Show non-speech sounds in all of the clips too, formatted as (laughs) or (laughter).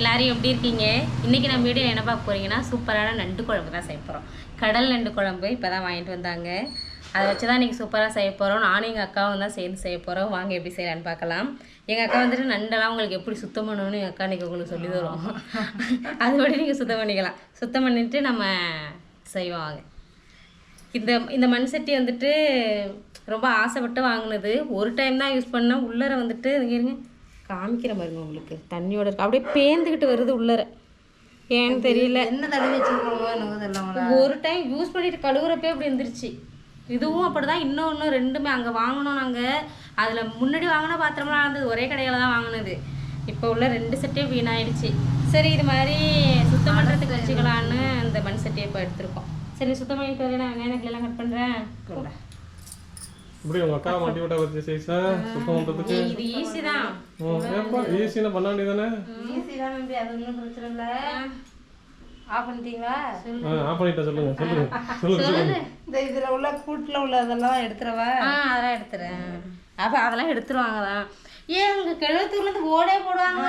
Friends எல்லாரும் எப்படி இருக்கீங்க? இன்றைக்கி நம்ம வீடியோ என்ன பார்க்க போகிறீங்கன்னா சூப்பரான நண்டு குழம்பு தான் செய்ய போகிறோம் கடல் நண்டு குழம்பு இப்போ தான் வாங்கிட்டு வந்தாங்க. அதை வச்சு தான் இன்றைக்கி சூப்பராக செய்ய போகிறோம் நானும் எங்கள் அக்காவும் தான் சேர்ந்து செய்ய போகிறோம் வாங்க எப்படி செய்யலான்னு பார்க்கலாம். எங்கள் அக்கா வந்துட்டு நண்டெல்லாம் உங்களுக்கு எப்படி சுத்தம் பண்ணணும்னு எங்கள் அக்கா இன்றைக்கி உங்களுக்கு சொல்லி தரும் அதுபடி நீங்கள் சுத்தம் பண்ணிக்கலாம். சுத்தம் பண்ணிட்டு நம்ம செய்வோம் வாங்க. இந்த இந்த மண் சட்டி வந்துட்டு ரொம்ப ஆசைப்பட்டு வாங்கினது. ஒரு டைம் தான் யூஸ் பண்ணால் உள்ளர வந்துட்டு இங்க இருங்க. காமிக்கிற பாருங்க உங்களுக்கு. தண்ணியோட இருக்கு. அப்படியே பேந்துக்கிட்டு வருது உள்ளர. ஏன்னு தெரியல. என்ன தடவை வச்சிருக்கோமோ ஒரு டைம் யூஸ் பண்ணிட்டு கழுவுறப்பே அப்படி எந்திரிச்சு இதுவும் அப்படிதான். இன்னொன்று ரெண்டுமே அங்கே வாங்கினோம் நாங்கள் அதில் முன்னாடி வாங்கின பாத்திரம்லாம் இருந்தது ஒரே கடையில் தான் வாங்கினது. இப்போ உள்ள ரெண்டு செட்டையும் வீணாயிடுச்சு. சரி இது மாதிரி சுத்தம் பண்ணுறதுக்கு வச்சுக்கலான்னு இந்த மண் சட்டியை இப்போ எடுத்திருக்கோம். சரி சுத்தம் பண்ணிட்டு வரேன். நான் வெங்காயம் எல்லாம் கட் பண்ணுறேன் இப்படி உங்க அக்கா மாட்டி விட்டா வச்சு செய்சா சுத்தம் பண்றதுக்கு இது ஈஸி தான். ஏப்பா பண்ண வேண்டியதானே ஈஸி தான் நம்பி அது ஒன்றும் பிரச்சனை இல்லை. ஆஃப் பண்ணிட்டீங்களா? ஆஃப் பண்ணிட்டேன் சொல்லுங்க சொல்லுங்க சொல்லுங்க சொல்லுங்க. இந்த இதில் உள்ள கூட்டில் உள்ளதெல்லாம் எடுத்துறவா ஆ அதெல்லாம் எடுத்துறேன். அப்போ அதெல்லாம் எடுத்துருவாங்க தான் ஏன் உங்கள் கிழத்துலேருந்து ஓடே போடுவாங்க.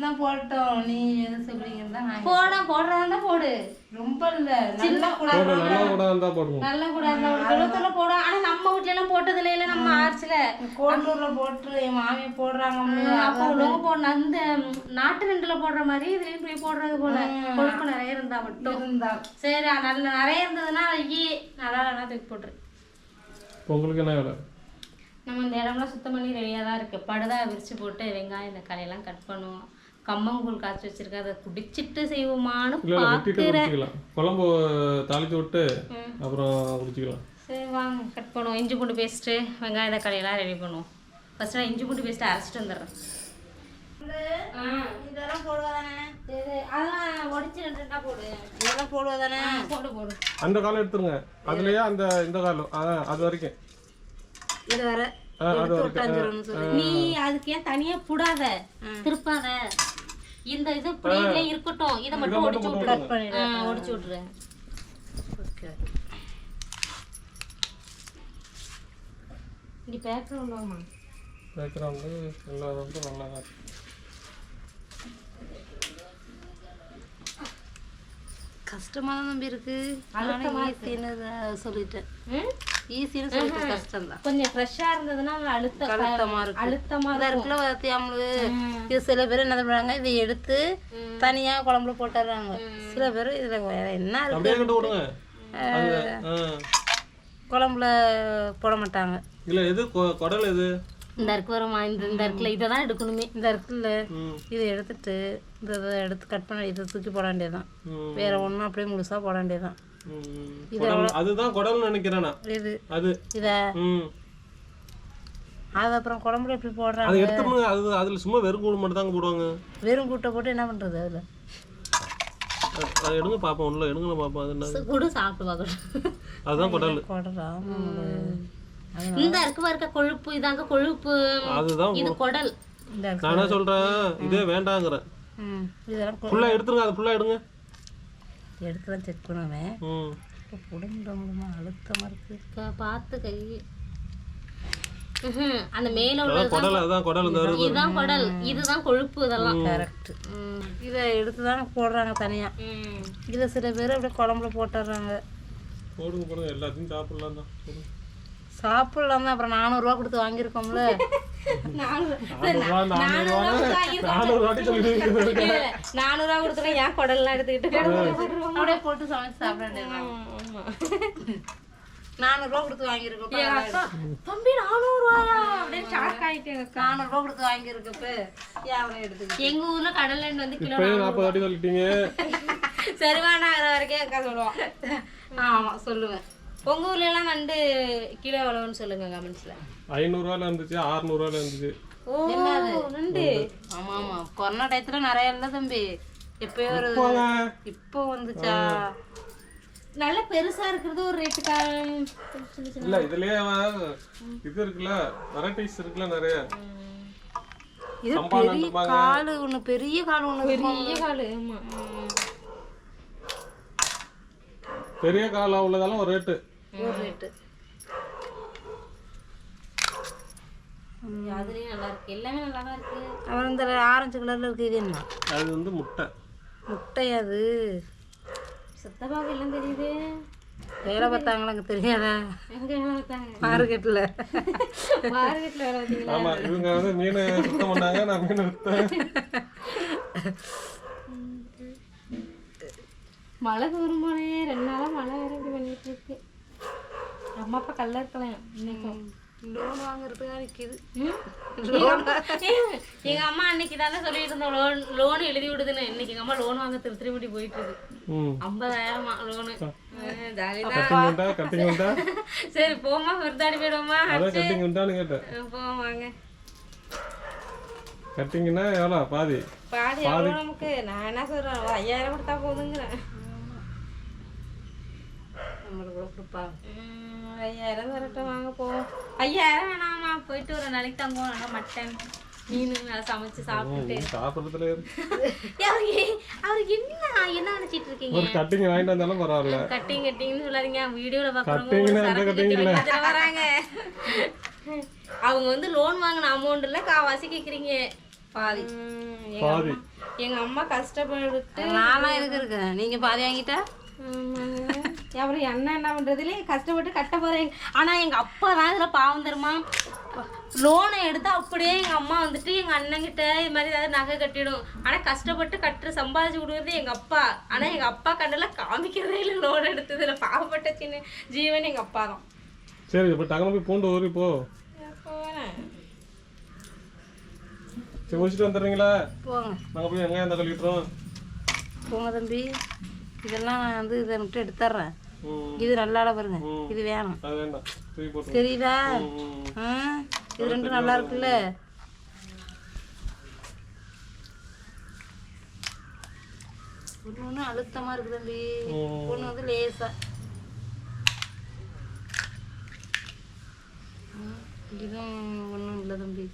தான் போட்டோம். நீ எது சொல்றீங்கன்னு போடா போடுறதா போடு. ரொம்ப இல்லை. நல்லா கூட போடு நல்லா கூட இருந்தா போடுவோம். நல்லா கூட அந்த ஒரு கிழத்துல போடும் ஆனா நம்ம வீட்ல எல்லாம் போட்டதுல இல்ல நம்ம ஆர்ச்சில. கோட்டூரில் போட்டு என் மாமியை போடுறாங்க அப்போ உள்ளவங்க போடணும். அந்த ம், நாட்டு ரெண்டுல போடுற மாதிரி இதுலயும் போய் போடுறது போல. கொழுப்பு நிறைய இருந்தா மட்டும். இருந்தா. சரி நல்ல நிறைய இருந்ததுன்னா ஈ நல்லா இல்லைன்னா தூக்கி போட்டுரு. உங்களுக்கு என்ன வேலை? நம்ம இந்த இடம்லாம் சுத்தம் பண்ணி ரெடியாக தான் இருக்குது படுதா விரிச்சு போட்டு வெங்காயம் இந்த கலையெல்லாம் கட் பண்ணுவோம். கம்மங்கூழ் காய்ச்சி வச்சிருக்கேன். அதை குடிச்சிட்டு செய்வோமான்னு பார்க்குறேன் குழம்பு தாளிச்சு விட்டு அப்புறம் குடிச்சிக்கலாம். சரி வாங்க கட் பண்ணுவோம். இஞ்சி பூண்டு பேஸ்ட்டு வெங்காயம் தக்காளியெல்லாம் ரெடி பண்ணுவோம். ஃபர்ஸ்ட் நான் இஞ்சி பூண்டு பேஸ்ட்டு அரைச்சிட்டு வந்துடுறேன். இதெல்லாம் போடுவாதானே? அதெல்லாம் உடச்சி ரெண்டு போடு. இதெல்லாம் போடுவாதானே? போடு போடு. அந்த காலம் எடுத்துருங்க. அதுலயே அந்த இந்த காலம் அது வரைக்கும். இது வர ஆ, அது வரைக்கும் நீ அதுக்கு ஏன் தனியா புடாத? திருப்பாத? இந்த இது இப்படியே இருக்கட்டும். இதை மட்டும் ஒடிச்சு விட்டுரு ஒடிச்சு விட்டுரு ஓகே இப்படி பேக்ரவுண்ட் பேக்ரவுண்டு எல்லாம் ரொம்ப நல்லா இருக்கு. கஷ்டமா தான் நம்பி இருக்கு. ஈஸின்னு சொல்லிட்டேன். ம்? ஈஸின்னு சொல்லிட்டு கஷ்டம் தான் கொஞ்சம் ஃப்ரெஷ்ஷாக இருந்ததுன்னா அழுத்த அழுத்தமா இருக்கு அழுத்தமா இந்த இருக்குல்ல வத்தியாமலு இது சில பேர் என்ன பண்ணுறாங்க இதை எடுத்து தனியா குழம்புல போட்டுடுறாங்க சில பேர் இதுல வேற என்ன இருக்கு. குழம்புல போட மாட்டாங்க. இல்ல எது? குடல் எது? இந்த இருக்கு வருமா இந்த இந்த இருக்குல்ல இதை தான் எடுக்கணுமே. இந்த இருக்குல்ல ம். இதை எடுத்துட்டு இந்த இதை எடுத்து கட் பண்ணி இதை தூக்கி போட வேண்டியதுதான். வேற ஒன்றும் அப்படியே முழுசா போட வேண்டியதுதான். குடல் அதுதான் குடல்னு நினைக்கிறேன் நான். இது. அது. இதை. ம். அது அப்புறம் குழம்புல எப்படி போடுறாங்க? அதை எடுத்துருங்க அது அதுல சும்மா வெறும் கூழ் மட்டும் தாங்க போடுவாங்க. வெறும் கூட்டை போட்டு என்ன பண்றது அதுல? அதை எடுங்க பாப்போம். உள்ள எடுங்க பாப்போம். அது என்ன குடு சாப்பிட்டு பார்க்கணும் அதுதான் குடல். போடுறா இந்த இருக்கு இருக்க கொழுப்பு இதாங்க கொழுப்பு. அதுதான் இது குடல். நான் என்ன சொல்றேன். இதே வேண்டாங்கிறேன். ஃபுல்லா எடுத்துருங்க அது ஃபுல்லா எடுங்க. எடுத்து தான் செக் பண்ணுவேன். ம். இப்போ புடுங்க முடியுமா அழுத்தமா இருக்கு. க- பார்த்து கை. அந்த மேல உள்ள குடல் குடல் இதுதான் குடல். இதுதான் கொழுப்பு இதெல்லாம். கரெக்ட் இதை எடுத்து தான் போடுறாங்க தனியா. ம். இதை சில பேர் அப்படியே குழம்புல போட்டுடுறாங்க போடுங்க போடுங்க. எல்லாத்தையும் சாப்பிடலாம் தான் போடுங்க. சாப்பிடலாம் தான் அப்புறம் நானூறுரூவா கொடுத்து வாங்கியிருக்கோம்ல. நானூறு நானூறுவா, கொடுத்துருவேன் ஏன் குடல்லாம் எடுத்துக்கிட்டு அப்படியே போட்டு சமைச்சு சாப்பிட. நானூறுரூவா கொடுத்து வாங்கியிருக்கோம் தம்பி நானூறுவாயா அப்படின்னு ஷாக் அக்கா. நானூறுரூவா கொடுத்து வாங்கியிருக்கப்ப. ஏன் அவனை எடுத்துக்கிட்டு? எங்க ஊர்ல கடல் எண்ணெய் வந்து கிலோ நாற்பது வாட்டி சொல்லிட்டீங்க. (laughs) வரைக்கும் அக்கா சொல்லுவோம் ஆமா சொல்லுவேன். உங்க ஊர்ல எல்லாம் நண்டு கிலோ எவ்வளவுன்னு சொல்லுங்க கமெண்ட்ஸ்ல ஐநூறுரூவால இருந்துச்சு அறுநூறுவால இருந்துச்சு. நண்டு ஆமா ஆமா. கொரோனா டயத்துல நிறைய இல்லை தம்பி. எப்பயோ ஒரு இப்போ வந்துச்சா? நல்ல பெருசா இருக்கிறது ஒரு ரேட்டுக்கா இல்ல இதுலயே இது இருக்குல்ல வெரைட்டிஸ் இருக்குல்ல நிறைய. இது பெரிய. காலு ஒண்ணு பெரிய காலு ஒண்ணு. பெரிய காலு ஆமா. பெரிய காலம் உள்ளதாலும் ஒரு ரேட்டு ஒரு ரேட்டு அதுலயும் நல்லா இருக்கு. எல்லாமே நல்லா தான் இருக்கு. அப்புறம் இந்த ஆரஞ்சு கலரில் இருக்குது இது என்ன? அது வந்து முட்டை. முட்டை அது. சித்தப்பாவுக்கு எல்லாம் தெரியுது. வேலை பார்த்தாங்களா எனக்கு தெரியாதா? எங்க வேலை பார்த்தாங்க? மார்க்கெட்டில் மார்க்கெட்ல வேலை பார்த்தீங்களா? ஆமா இவங்க வந்து மீன் சுத்தம் பண்ணாங்க நான் மீன் வித்தேன். மழை தூரம் போனே ரெண்டு நாளா மழை வேற இப்படி பண்ணிட்டு இருக்கு. அம்மா அப்பா கல்ல இருக்கலாம் இன்னைக்கும். லோன் வாங்குறதுக்காக நிற்கிது? எங்க அம்மா- அன்னைக்கு தானே சொல்லிட்டு இருந்தோம் லோன் லோன் எழுதி விடுதுன்னு. இன்னைக்கு எங்க அம்மா லோன் வாங்க திரு திருப்பதி போயிட்டு இருக்கு ஐம்பதாயிரமா லோனு. சரி போமா விருந்தாடி போயிடுவோமா அதான் கட்டிங் உண்டான்னு கேட்டேன். போவோம் வாங்க. கட்டிங்னா எவ்வளோ? பாதி. பாதி எவ்வளோ நமக்கு? நான் என்ன சொல்றேன் ஒரு ஐயாயிரம் கொடுத்தா போதுங்கிறேன் நம்மளுக்கு ஐயாயிரம் வரட்டும் வாங்க போவோம். ஐயாயிரம் வேணாமா போயிட்டு ஒரு நாளைக்கு தங்குவோம் நல்லா மட்டன் மீன் நல்லா சமைச்சு சாப்பிட்டுட்டு. சாப்பிட்றதுல அவருக்கு அவருக்கு என்ன என்ன நினைச்சிட்டு இருக்கீங்க? ஒரு கட்டிங் வாங்கிட்டு வந்தாலும் பரவாயில்ல. கட்டிங் கட்டிங்னு சொல்லாதீங்க. வீடியோல கட்டிங்னா எந்த கட்டிங் பாக்குறவங்க வராங்க. அவங்க வந்து லோன் வாங்கின அமௌண்ட்ல காவாசி கேக்குறீங்க. பாதி. பாதி. அம்மா- எங்க அம்மா கஷ்டப்பட்டு நான்லாம் எதுக்கு இருக்கேன்? நீங்கள் பாதி வாங்கிட்டா. அப்புறம் என்ன என்ன பண்றதுல? கஷ்டப்பட்டு கட்ட போறேன். ஆனா எங்க அப்பா தான் இதுல பாவம் தருமா லோனை எடுத்து அப்படியே எங்க அம்மா வந்துட்டு எங்க அண்ணன் கிட்ட இது மாதிரி ஏதாவது நகை கட்டிடும். ஆனா கஷ்டப்பட்டு கட்டுற சம்பாதிச்சு கொடுக்குறது எங்க அப்பா. ஆனா எங்க அப்பா கண்ணுல காமிக்கிறதே இல்லை லோன் எடுத்ததுல பாவப்பட்ட சின்ன ஜீவன் எங்க அப்பா தான். சரி இப்போ டக்குனு போய் பூண்டு ஊறி போ. சரி முடிச்சுட்டு வந்துடுறீங்களா? போங்க. நாங்கள் போய் வெங்காயம் தக்காளி போங்க தம்பி. இதெல்லாம் நான் வந்து இதை மட்டும் எடுத்துட்றேன் இது நல்லா பாருங்க. இது வேணும். தெரியுதா? இது ரெண்டும் நல்லா இருக்குல்ல? ஒன்று ஒன்று அழுத்தமாக இருக்குது தம்பி. ஒன்று வந்து லேசா. இதுவும் ஒன்றும் இல்லை தம்பி.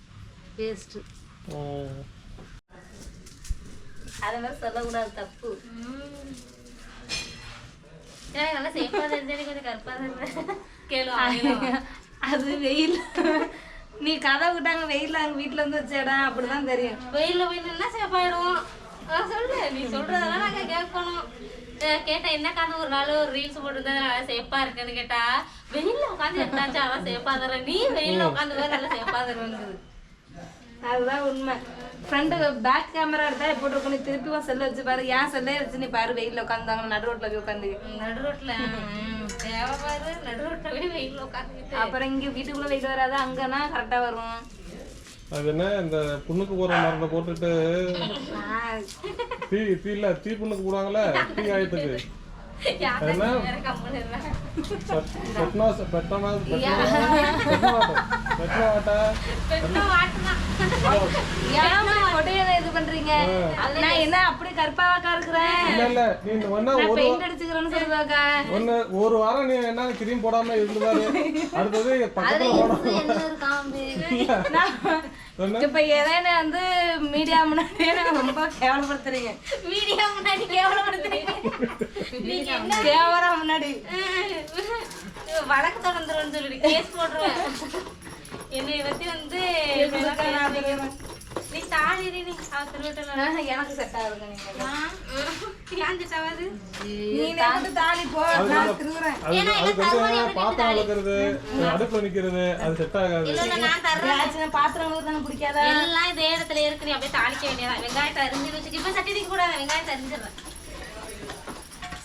வேஸ்ட்டு. ம். அதை மாதிரி சொல்லக்கூடாது தப்பு. எனக்கு நல்லா சேஃபா தெரிஞ்சு கொஞ்சம் கருப்பா தான் கேளு (laughs) அது வெயில். நீ கதை விட்டாங்க வெயில்ல அங்கே வீட்டில் வந்து வச்ச இடம் அப்படிதான் தெரியும். வெயில்ல போய் நின்னா சேஃபாயிடுவோம் சொல்லு. நீ சொல்றதெல்லாம் நாங்க கேட்கணும். அஹ் கேட்டா என்ன காந்து ஒரு நாள் ஒரு ரீல்ஸ் போட்டுருந்தா நல்லா சேஃபா இருக்குன்னு கேட்டா வெயில்ல உட்காந்து எட்டாச்சும் அதான் சேஃபா தர நீ வெயில்ல உட்காந்து நல்லா சேஃபா தருவாங்க அதுதான் உண்மை. ஃப்ரண்ட் பேக் கேமரா எடுத்தா போட்டிருக்கோம் நீ திருப்பி உன் செல்ல வச்சு பாரு. ஏன் செல்லே வச்சு நீ பாரு வெயில்ல உட்காந்தாங்க நடு ரோட்ல போய் உட்காந்து நடு ரோட்ல. தேவை பாரு நடு ரோட்ல போய் வெயில்ல உட்காந்துக்கிட்டு அப்புறம் இங்க வீட்டுக்குள்ள வெயில் வராது அங்கன்னா கரெக்டா வரும். அது என்ன இந்த புண்ணுக்கு போடுற மருந்தை போட்டுட்டு தீ தீ இல்ல தீ புண்ணுக்கு போடுவாங்கல்ல தீ ஆயத்துக்கு. என்ன? வேற கம்முன்னு இருடா. பெட்னாஸ் இது பண்றீங்க? நான் என்ன அப்படி கருப்பாவாக்கா இருக்கிறேன்? இல்ல இல்ல நீ இந்த ஒண்ணா ஒரு பெயிண்ட் அடிச்சுக்கிறேன்னு சொல்லுவாக்கா. ஒண்ணு ஒரு வாரம் நீ என்ன கிரீம் போடாம இருந்து பாரு அடுத்தது பக்கத்துல போடாம என்ன ஒரு காம்பு? என்ன இப்ப எதைன்னு வந்து மீடியா முன்னாடியே ரொம்ப கேவலப்படுத்துறீங்க. வீடியோ முன்னாடி கேவலப்படுத்துறீங்க. நீங்க என்ன கேவலா முன்னாடி. வழக்கு தொடர்ந்துருன்னு சொல்லிட்டு கேஸ் போட்டுருவேன். என்னை பத்தி வந்து நீ தாழி நீ அவ திருவட்டல எனக்கு செட் ஆகுதுங்க நீங்க. ஏஞ்சிட்டாவது நீ வந்து தாலி போ நான் திருவுறேன். அதுக்கு வந்து பாத்திரம் வளர்க்கறது அடுப்புல நிக்கிறது அது செட் ஆகாது. இல்ல நான் தர்றேன். பாத்திரம் தானே பிடிக்காதா? எல்லாம் இதே இடத்துல இருக்கு. நீ அப்படியே தாளிக்க வேண்டியதான் வெங்காயத்தை அரிஞ்சு வச்சுட்டு இப்ப சட்டி தூக்க கூடாது வெங்காயத்தை அரிஞ்சிடுறேன்.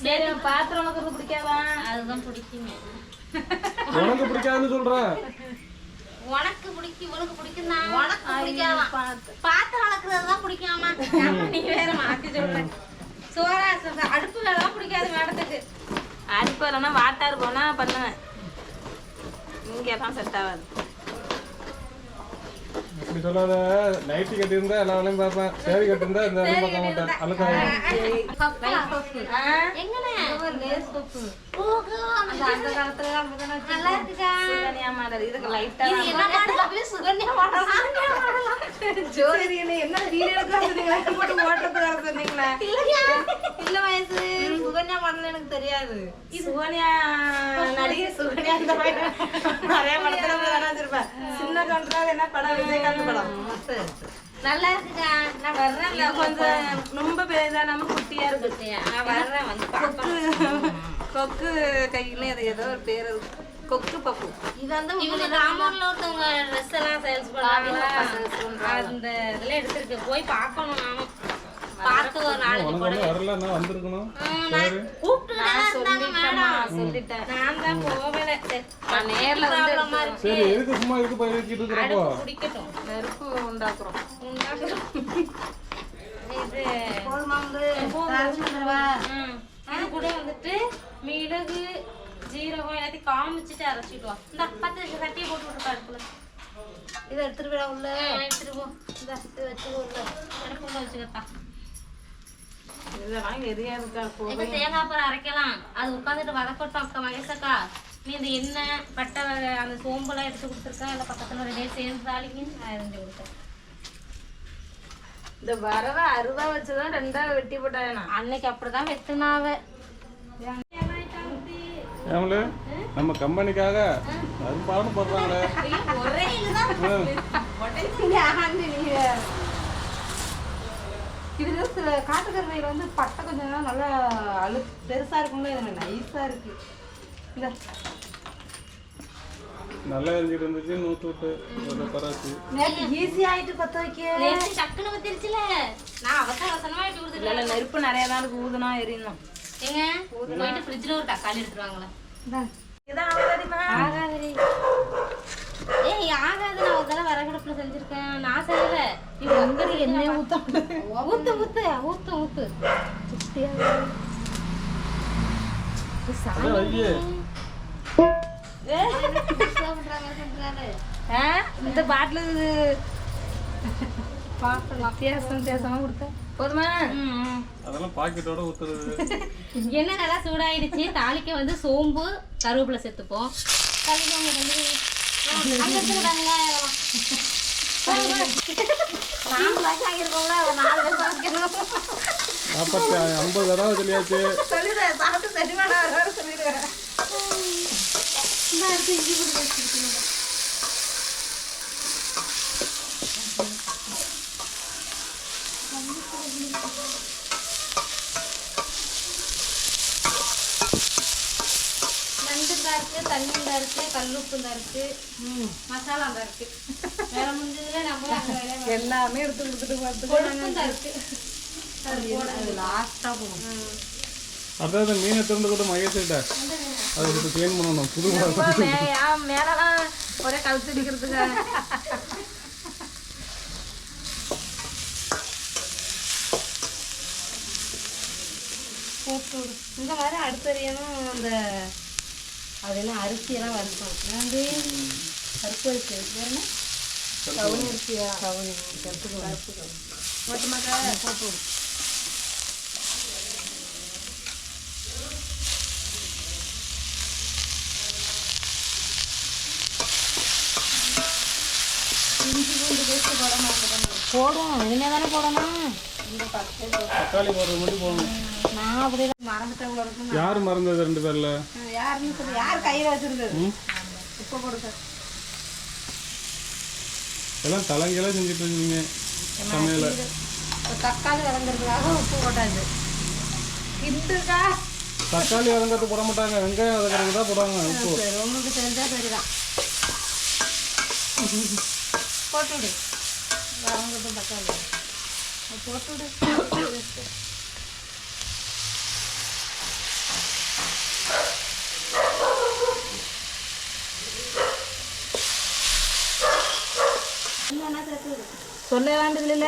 சரி பாத்திரம் உனக்கு பிடிக்காதா? அதுதான் பிடிக்குங்க. உனக்கு பிடிக்காதுன்னு சொல்றேன் உனக்கு பிடிக்கும் இவனுக்கு பிடிக்கும் தான் உனக்கு பிடிக்காதான் பாத்திரம் வளர்க்கறது தான் பிடிக்காமா. நீ வேற மாத்தி சொல்ற. சோறா அடுப்பு வேலை பிடிக்காது மேடத்துக்கு. அடுப்பு இல்லைன்னா வாட்டார் போனா பண்ணுவேன். இங்கே தான் செட் ஆகாது. இப்படி சொல்லாத. நைட்டி கட்டியிருந்தா எல்லா வேலையும் பார்ப்பேன். சேரி கட்டியிருந்தா இந்த வேலையும் பார்க்க மாட்டேன். எனக்கு தெரியாது. சுகன்யா நடிகை சுகன்யா இந்த பையன் நிறைய படத்துல தானே வச்சிருப்பேன் சின்ன கவுண்டராக என்ன படம்? விஜயகாந்த் படம். நல்லா இருக்குக்கா நான் வர்றேன் கொஞ்சம் ரொம்ப பெரிதா நம்ம குட்டியா இருக்கு. நான் வர்றேன். வந்து கொக்கு. கொக்கு கையில அது ஏதோ ஒரு பேர் இருக்கு கொக்கு பப்பு. இது வந்து இவங்க காமௌண்ட்ல ஒருத்தவங்க ட்ரெஸ் எல்லாம் சேல்ஸ் பண்ணாங்களா அந்த இதுல எடுத்திருக்கு போய் பார்க்கணும் நானும். பார்த்து ஒரு நாளைக்கு உனக்கு ஒன்றும் வரல நான் வந்திருக்கணும்? சரி. கூப்பிட்டு மேடம். சொல்லிட்டேன். நான் தான் போகல. சரி, நான் நேர்ல வந்து சரி எதுக்கு சும்மா இதுக்கு பயிர்ச்சிட்டு இருக்கிறப்போ? குடிக்கட்டும். நெருப்பு உண்டாக்குறோம். உண்டாக்குறோம். இது ம். இது கூட வந்துட்டு மிளகு ஜீரகம் எல்லாத்தையும் காமிச்சிட்டு அரைச்சிட்டு இந்த பத்து சட்டியை போட்டு விட்டு அடுப்புல. இதை எடுத்துட்டு போய் உள்ள. எடுத்துட்டு போ. இந்த இது வச்சுக்கோ உள்ள. வச்சுக்கட்டா இதெல்லாம் எரியா இருக்கா இப்ப தேங்காய் பால் அரைக்கலாம். அது உட்காந்துட்டு வதக்கட்டும் அக்கா நீ இந்த எண்ணெய் பட்டை அந்த சோம்பெல்லாம் எடுத்து கொடுத்துருக்கேன் இல்லை பக்கத்துல ரெண்டே சேர்ந்து தாளிங்க நான் இருந்து கொடுத்தேன். இந்த வரவ அருவா வச்சுதான் ரெண்டா வெட்டி போட்டாங்க அன்னைக்கு அப்படிதான் வெட்டுனாவ ஏமலு நம்ம கம்பெனிக்காக அரும்பாலும் போடுறாங்களே. ஒரே இதுதான். இதுல சில காட்டுக்கருவையில வந்து பட்டை கொஞ்சம் நேரம் நல்லா அழு பெருசா இருக்கும்ல இது நைஸா இருக்கு. இந்த. நல்லா எரிஞ்சிட்டு இருந்துச்சு நூற்று விட்டு ஒரு பராச்சு நேற்று ஈஸி ஆயிட்டு பத்த வைக்க. நேத்து டக்குன்னு வந்துருச்சுல நான் அவசர அவசரமா கொடுத்துட்டேன். இல்ல நெருப்பு நிறைய தான் இருக்கு. ஊதுனா எரியணும் ஏங்க போயிட்டு ஃப்ரிட்ஜ்ல ஒரு தக்காளி எடுத்துருவாங்களே இதான் ஆகாதுமா. ஆகாதுரி ஏய் ஆகாது நான் ஒரு தடவை வரகடுப்புல செஞ்சிருக்கேன். நான் செய்யல. ஊத்த ஊத்து ஊத்து ஊத்து ஊத்து. அதான் வையே இந்த பாட்டில் வித்தியாசம் வித்தியாசமா கொடுத்தேன் போதுமா? அதெல்லாம் பாக்கெட்டோட ஊத்துறது. எண்ணெய் நல்லா சூடாயிடுச்சு. தாளிக்க வந்து சோம்பு கருவேப்பிலை சேர்த்துப்போம். கழுவி. அங்க விடாங்களா, நாற்பத்தி ஐம்பது தடவை சொல்லியாச்சு சொல்லிடுறேன் சாப்பிட்டு வர நண்டு தான் இருக்கு தண்ணி தான் இருக்கு கல்லுப்பு தான் இருக்கு மசாலா தான் இருக்கு. எல்லாமே எடுத்து கொடுத்துட்டு பார்த்து கொழுப்பும் தான் இருக்கு அது லாஸ்டா போகும் அதாவது மீனை திறந்து கூட மகேஷ்கிட்ட அதை கொடுத்து க்ளீன் பண்ணணும். புது. மேலாம் ஒரே கழுத்து அடிக்கிறதுக்கு. போட்டு. இந்த மாதிரி அடுத்தறியணும் அந்த அது என்ன அரிசியெல்லாம் வறுக்கணும். வந்து பருப்பு அரிசி வேற என்ன? கவுனி அரிசியா கவுனி கருப்பு கருப்பு போட்டு. போடுவோம். இனிமே தானே போடணும். தக்காளி போடுறது மட்டும் போகணும் நான் அப்படி மறந்துட்டேன் யார் மறந்தது ரெண்டு பேர்ல? யாருன்னு சொல்லி. யார் கையில் வச்சிருந்தது? உப்பு கொடுக்க எல்லாம் தலைங்கெல்லாம் செஞ்சுட்டு இருந்தீங்க. சமையல. தக்காளி வதங்குறதுக்காக உப்பு போட்டாச்சு கிண்டுக்கா. தக்காளி வதங்கிறது போட மாட்டாங்க. வெங்காயம் வதங்கிறது தான் போடுவாங்க. உப்பு உங்களுக்கு தெரிஞ்சா சரிதான். போட்டு விடு தக்காளி. போட்டு சொல்ல வேண்டியதில்ல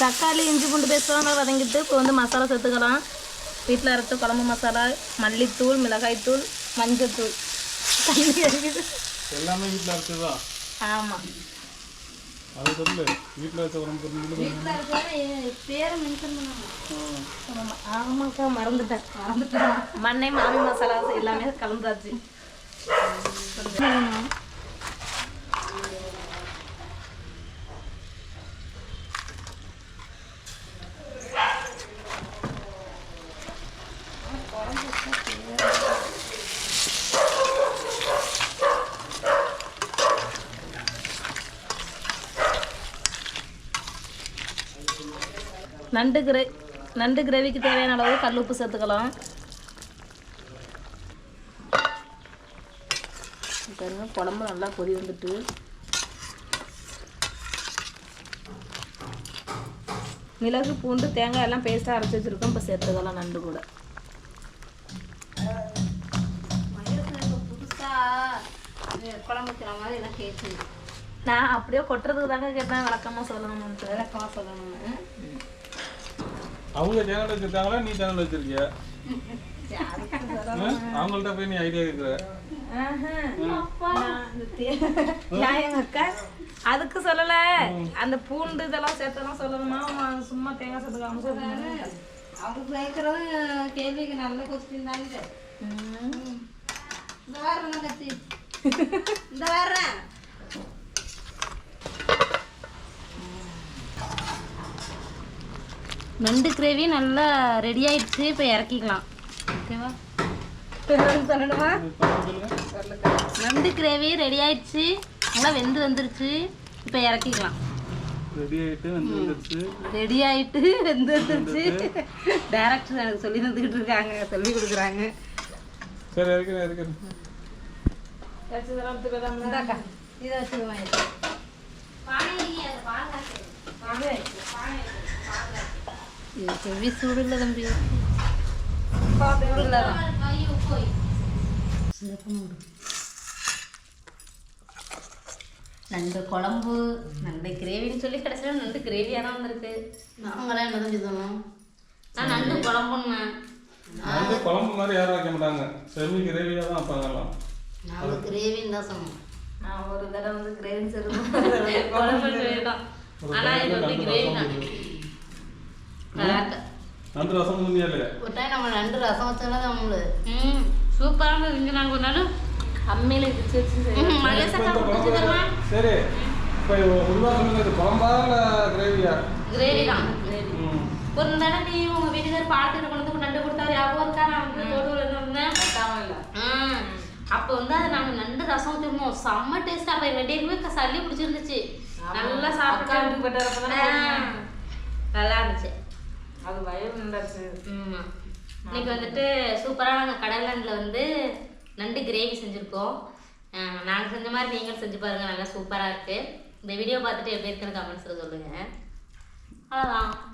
தக்காளி இஞ்சி பூண்டு பேஸ்ட்லாம் வதங்கிட்டு இப்போ வந்து மசாலா சேர்த்துக்கலாம். வீட்டில் அரைச்ச குழம்பு மசாலா மல்லித்தூள் மிளகாய்த்தூள் மஞ்சத்தூள். எல்லாமே வீட்டில் அரைச்சதுதான் ஆமாம் அது சொல்லு. வீட்டில் வச்ச உடம்பு ஆமாக்கா மறந்துட்டேன். மறந்துட்டேன். மண்ணை மாமி மசாலா எல்லாமே கலந்தாச்சு. நண்டு கிரே நண்டு கிரேவிக்கு தேவையான அளவு கல் உப்பு சேர்த்துக்கலாம். பாருங்க குழம்பு நல்லா கொதி வந்துட்டு. மிளகு பூண்டு தேங்காய் எல்லாம் பேஸ்ட்டாக அரைச்சி வச்சுருக்கோம். இப்போ சேர்த்துக்கலாம் நண்டு கூட. புதுசாக குழம்பு வைக்கிற மாதிரி எல்லாம் கேட்டு நான் அப்படியே கொட்டுறதுக்கு தாங்க கேட்டேன். விளக்கமாக சொல்லணும்னு விளக்கமாக சொல்லணும் அவங்க சேனல் வச்சிருக்காங்களா நீ சேனல் வச்சிருக்கிய? அவங்கள்ட்ட போய் நீ ஐடியா கேட்குற அதுக்கு சொல்லல. அந்த பூண்டு இதெல்லாம் சேர்த்தெல்லாம் சொல்லணுமா அவன் சும்மா தேங்காய் சேர்த்துக்காம சொல்லணும் அவங்க கேட்குறது கேள்விக்கு நல்ல கொஸ்டின் தாங்க இந்த வாரம் கட்சி? இந்த வாரம். நண்டு கிரேவி நல்லா ரெடி ஆயிடுச்சு இப்போ இறக்கிக்கலாம். ஓகேவா? சொல்லணுமா நண்டு கிரேவி ரெடி ஆயிடுச்சு நல்லா வெந்து வந்துருச்சு இப்போ இறக்கிக்கலாம். ரெடி ஆயிட்டு வந்து வந்துருச்சு. ரெடி ஆயிட்டு வெந்து வந்துருச்சு. டேரக்டர் எனக்கு சொல்லி தந்துக்கிட்டு இருக்காங்க சொல்லி கொடுக்குறாங்க. சரி இருக்கிறேன் இந்தாக்கா இதை வச்சுக்குவேன் தம்பி சூடுல தான் நண்டு குழம்பு நண்டு கிரேவின்னு சொல்லி கடைசியில் நண்டு கிரேவியாக தான் வந்திருக்கு நாங்களாம் என்ன தம்பி சொன்னோம் நான் நண்டு குழம்புன்னேன் வந்து குழம்பு மாதிரி யாரும் வைக்க மாட்டாங்க செமி கிரேவியாக தான் வைப்பாங்க எல்லாம் நாங்கள் கிரேவின்னு தான் சொன்னோம் நான் ஒரு தடவை வந்து கிரேவி சேர்த்து குழம்பு வேண்டாம் ஆனால் இது வந்து கிரேவி தான் நண்டு. ரசம் இல்லையா? ஒரு டைம் நம்ம ரெண்டு ரசம் வச்சாலும் நம்மளுக்கு ம் சூப்பராக இருந்துச்சு நாங்கள் ஒரு நாள் அம்மையில இடிச்சு வச்சு தருமா? சரி இப்போ உருவா இது குழம்பா இல்லை கிரேவியா கிரேவி தான். ம். ஒரு தடவை நீ உங்க வீட்டுக்கார பாலத்தில் கொண்டு வந்து நண்டு கொடுத்தாரு. ஞாபகம் இருக்கா நான் வந்து? தோட்டூர்ல இருந்தேன் அப்போ வந்து அது நாங்கள் நண்டு ரசம் வச்சிருந்தோம் செம்ம டேஸ்ட் அப்போ ரெண்டு பேருக்குமே சளி பிடிச்சிருந்துச்சு. நல்லா சாப்பிட்டு நல்லா இருந்துச்சு. அது வயல் நின்றாச்சு ஆமா. இன்னைக்கு வந்துட்டு சூப்பராக நாங்கள் கடல் நண்டில் வந்து நண்டு கிரேவி செஞ்சுருக்கோம். நாங்கள் செஞ்ச மாதிரி நீங்களும் செஞ்சு பாருங்கள் நல்லா சூப்பராக இருக்குது இந்த வீடியோ பார்த்துட்டு எப்படி இருக்குன்னு கமெண்ட்ஸில் சொல்லுங்கள் அவ்வளோதான்